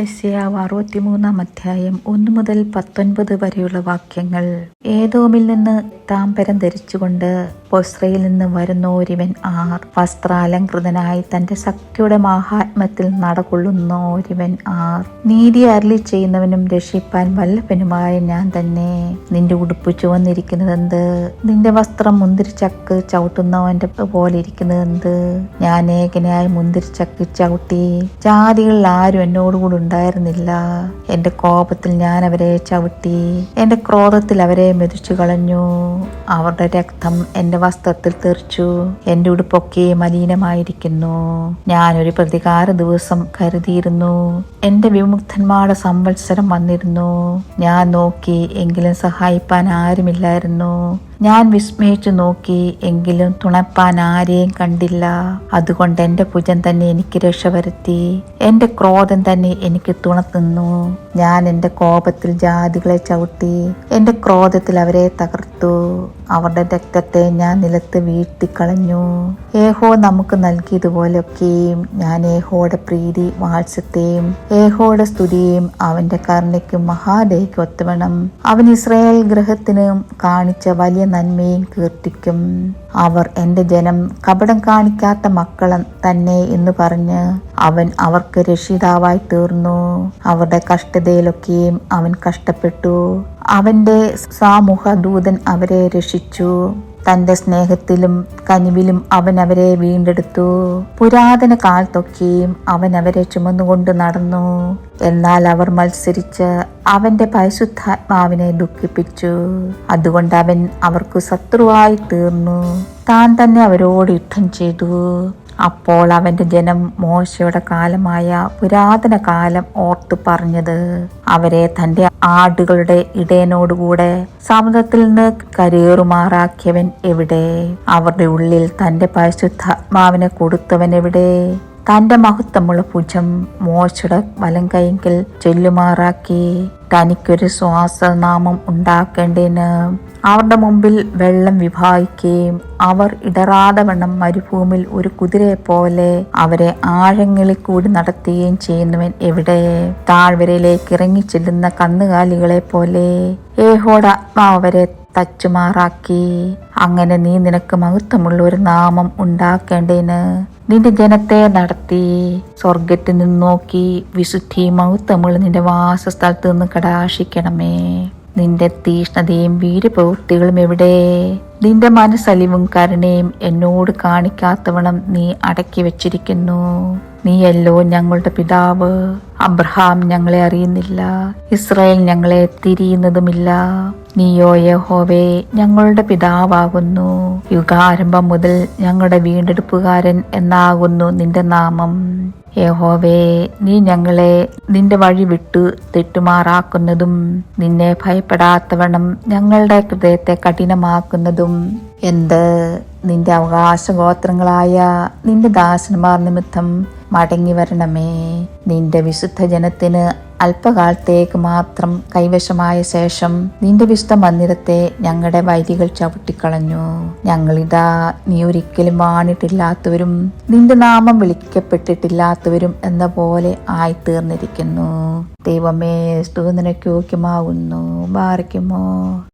യെശയ്യാവ് അറുപത്തിമൂന്നാം അധ്യായം ഒന്നു മുതൽ പത്തൊൻപത് വരെയുള്ള വാക്യങ്ങൾ. ഏതോമിൽ നിന്ന് താമ്പരം ധരിച്ചുകൊണ്ട് പൊസ്രയിൽ നിന്ന് വരുന്ന ഒരുവൻ ആർ. വസ്ത്രാലംകൃതനായി തന്റെ ശക്തിയുടെ മഹാത്മത്തിൽ നടകൊള്ളുന്ന ഒരുവൻ ആർ. നീതി അരളി ചെയ്യുന്നവനും രക്ഷിപ്പാൻ വല്ലഭനുമായ ഞാൻ തന്നെ. നിന്റെ ഉടുപ്പ് ചുവന്നിരിക്കുന്നതെന്ത് നിന്റെ വസ്ത്രം മുന്തിരിച്ചക്ക് ചവിട്ടുന്നവന്റെ പോലെ ഇരിക്കുന്നതെന്ത് ഞാൻ ഏകനായി മുന്തിരിച്ചക്ക് ചവിട്ടി. ജാതികളിൽ ആരും എന്നോടുകൂടി ഉണ്ടായിരുന്നില്ല. എന്റെ കോപത്തിൽ ഞാൻ അവരെ ചവിട്ടി എന്റെ ക്രോധത്തിൽ അവരെ മെതിച്ചു കളഞ്ഞു. അവരുടെ രക്തം എന്റെ വസ്ത്രത്തിൽ തെറിച്ചു എന്റെ ഉടുപ്പൊക്കെ മലിനമായിരിക്കുന്നു. ഞാനൊരു പ്രതികാര ദിവസം കരുതിയിരുന്നു. എന്റെ വിമുക്തന്മാരുടെ സംവത്സരം വന്നിരുന്നു. ഞാൻ നോക്കി എങ്കിലും സഹായിപ്പാൻ ആരുമില്ലായിരുന്നു. ഞാൻ വിസ്മയിച്ചു നോക്കി എങ്കിലും തുണപ്പാൻ ആരെയും കണ്ടില്ല. അതുകൊണ്ട് എന്റെ ഭുജം തന്നെ എനിക്ക് രക്ഷ വരുത്തി. എന്റെ ക്രോധം തന്നെ എനിക്ക് തുണത്തുന്നു ഞാൻ എന്റെ കോപത്തിൽ ജാതികളെ ചവിട്ടി എന്റെ ക്രോധത്തിൽ അവരെ തകർത്തു. അവരുടെ രക്തത്തെ ഞാൻ നിലത്ത് വീഴ്ത്തിക്കളഞ്ഞു ഏഹോ നമുക്ക് നൽകിയതുപോലെയൊക്കെയും ഞാൻ ഏഹോയുടെ പ്രീതി വാത്സ്യത്തെയും ഏഹോയുടെ സ്തുതിയും അവന്റെ കരുണയ്ക്കും മഹാദയ്ക്കും ഒത്തുവേണം. അവൻ ഇസ്രായേൽ ഗ്രഹത്തിനും കാണിച്ച വലിയ നന്മയും കീർത്തിക്കും. അവർ എന്റെ ജനം കപടം കാണിക്കാത്ത മക്കളം തന്നെ എന്ന് പറഞ്ഞ് അവൻ അവർക്ക് രക്ഷിതാവായി തീർന്നു. അവരുടെ കഷ്ടതയിലൊക്കെയും അവൻ കഷ്ടപ്പെട്ടു. അവന്റെ സാമൂഹ ദൂതൻ അവരെ രക്ഷിച്ചു. തന്റെ സ്നേഹത്തിലും കനിവിലും അവൻ അവരെ വീണ്ടെടുത്തു. പുരാതന കാലത്തൊക്കെയും അവൻ അവരെ ചുമന്നുകൊണ്ട് നടന്നു. എന്നാൽ അവർ മത്സരിച്ച് അവന്റെ പരിശുദ്ധാത്മാവിനെ ദുഃഖിപ്പിച്ചു. അതുകൊണ്ട് അവൻ അവർക്ക് ശത്രുവായി തീർന്നു. താൻ തന്നെ അവരോട് യുദ്ധം ചെയ്തു. അപ്പോൾ അവന്റെ ജനം മോശയുടെ കാലമായ പുരാതന കാലം ഓർത്തു പറഞ്ഞത്. അവരെ തന്റെ ആടുകളുടെ ഇടയനോടുകൂടെ സമുദ്രത്തിൽ നിന്ന് കരേറുമാറാക്കിയവൻ എവിടെ? അവരുടെ ഉള്ളിൽ തന്റെ പരിശുദ്ധാത്മാവിനെ കൊടുത്തവൻ എവിടെ? തന്റെ മഹത്വമുള്ള ഭുജം മോശയുടെ വലം കൈങ്കിൽ ചൊല്ലുമാറാക്കി. തനിക്കൊരു ശ്വാസനാമം ഉണ്ടാക്കേണ്ടതിന് അവരുടെ മുമ്പിൽ വെള്ളം വിഭാഗിക്കുകയും അവർ ഇടറാതെ വണ്ണം മരുഭൂമിയിൽ ഒരു കുതിരയെ പോലെ അവരെ ആഴങ്ങളിൽ കൂടി നടത്തുകയും ചെയ്യുന്നവൻ എവിടെ? താഴ്വരയിലേക്ക് ഇറങ്ങി ചെല്ലുന്ന കന്നുകാലികളെ പോലെ ഏഹോട അവരെ തച്ചുമാറാക്കി. അങ്ങനെ നീ നിനക്ക് മഹത്വമുള്ള ഒരു നാമം ഉണ്ടാക്കേണ്ടതിന് നിന്റെ ജനത്തെ നടത്തി. സ്വർഗത്തിൽ നിന്ന് നോക്കി വിശുദ്ധി മഹത്വമുള്ള നിന്റെ വാസസ്ഥലത്ത് നിന്ന് കടാശിക്കണമേ നിന്റെ തീഷ്ണതയും വീരപ്രവൃത്തികളും എവിടെ? നിന്റെ മനസ്സലിവും കരുണയും എന്നോട് കാണിക്കാത്തവണ്ണം നീ അടക്കി വച്ചിരിക്കുന്നു. നീയല്ലോ ഞങ്ങളുടെ പിതാവ്. അബ്രഹാം ഞങ്ങളെ അറിയുന്നില്ല. ഇസ്രായേൽ ഞങ്ങളെ തിരിയുന്നതുമില്ല. നീയോ യഹോവേ ഞങ്ങളുടെ പിതാവാകുന്നു. യുഗാരംഭം മുതൽ ഞങ്ങളുടെ വീണ്ടെടുപ്പുകാരൻ എന്നാകുന്നു നിന്റെ നാമം. യഹോവേ നീ ഞങ്ങളെ നിന്റെ വഴി വിട്ടു തെറ്റുമാറാക്കുന്നതും നിന്നെ ഭയപ്പെടാത്തവണ്ണം ഞങ്ങളുടെ ഹൃദയത്തെ കഠിനമാക്കുന്നതും എന്ത്? നിന്റെ അവകാശ ഗോത്രങ്ങളായ നിന്റെ ദാസന്മാർ നിമിത്തം മടങ്ങി വരണമേ. നിന്റെ വിശുദ്ധ ജനത്തിന് അല്പകാലത്തേക്ക് മാത്രം കൈവശമായ ശേഷം നിന്റെ വിശുദ്ധ മന്ദിരത്തെ ഞങ്ങളുടെ വൈരികൾ ചവിട്ടിക്കളഞ്ഞു. ഞങ്ങളിതാ നീ ഒരിക്കലും വാണിട്ടില്ലാത്തവരും നിന്റെ നാമം വിളിക്കപ്പെട്ടിട്ടില്ലാത്തവരും എന്ന പോലെ ആയിത്തീർന്നിരിക്കുന്നു. ദൈവമേ സ്തുതിനയ്ക്ക് യോഗ്യമാകുന്നു. ബാറിക്കുമോ